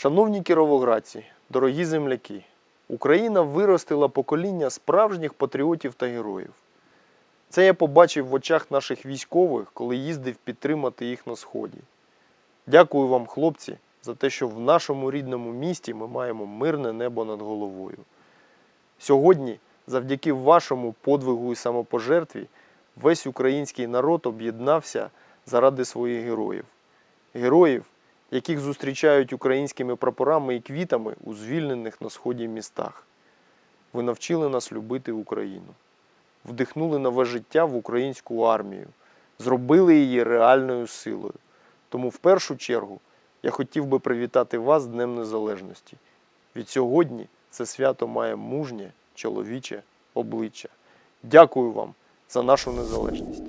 Шановні кіровоградці, дорогі земляки, Україна виростила покоління справжніх патріотів та героїв. Це я побачив в очах наших військових, коли їздив підтримати їх на сході. Дякую вам, хлопці, за те, що в нашому рідному місті ми маємо мирне небо над головою. Сьогодні, завдяки вашому подвигу і самопожертві, весь український народ об'єднався заради своїх героїв. Героїв, яких зустрічають українськими прапорами і квітами у звільнених на сході містах. Ви навчили нас любити Україну, вдихнули нове життя в українську армію, зробили її реальною силою. Тому в першу чергу я хотів би привітати вас з Днем Незалежності. Від сьогодні це свято має мужнє чоловіче обличчя. Дякую вам за нашу незалежність.